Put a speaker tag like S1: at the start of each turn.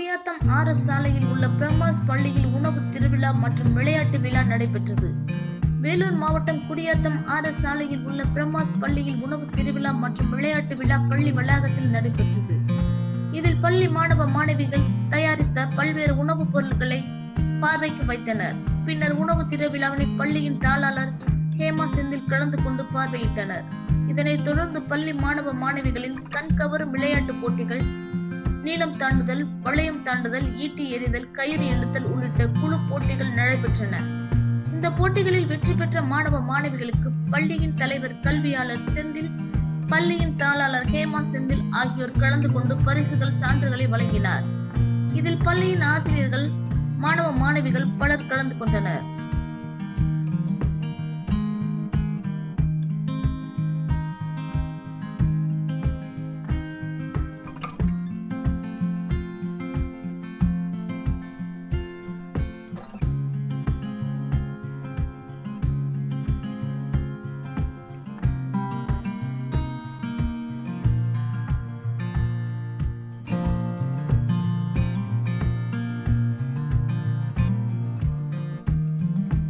S1: Gudiyatham R S சாலையில் உள்ள பிரம்மாஸ் பள்ளியில் உணவு திருவிழா மற்றும் விளையாட்டு விழா நடைபெற்றது. வேலூர் மாவட்டம் குடியாத்தம் ஆர் எஸ் சாலையில் உள்ள பிரம்மாஸ் பள்ளியில் உணவு திருவிழா மற்றும் விளையாட்டு விழா பள்ளி வளாகத்தில் நடைபெற்றது. இதில் பள்ளி மாணவ மாணவிகள் தயாரித்த பல்வேறு உணவுப் பொருட்களை பார்வைக்கு வைத்தனர். பின்னர் உணவு திருவிழாவினை பள்ளியின் தாளாளர் ஹேமா செந்தில் கலந்து கொண்டு பார்வையிட்டனர். இதனைத் தொடர்ந்து பள்ளி மாணவ மாணவிகளின் கண்கவரும் விளையாட்டு போட்டிகள் நீளம் தாண்டுதல் வளையம் தாண்டுதல் ஈட்டி எறிதல் கயிறு இழுத்தல் உள்ளிட்ட குழு போட்டிகள் நடைபெற்றன. இந்த போட்டிகளில் வெற்றி பெற்ற மாணவ மாணவிகளுக்கு பள்ளியின் தலைவர் கல்வியாளர் செந்தில் பள்ளியின் தாளாளர் ஹேமா செந்தில் ஆகியோர் கலந்து கொண்டு பரிசுகள் சான்றுகளை வழங்கினார். இதில் பள்ளியின் ஆசிரியர்கள் மாணவ மாணவிகள் பலர் கலந்து கொண்டனர்.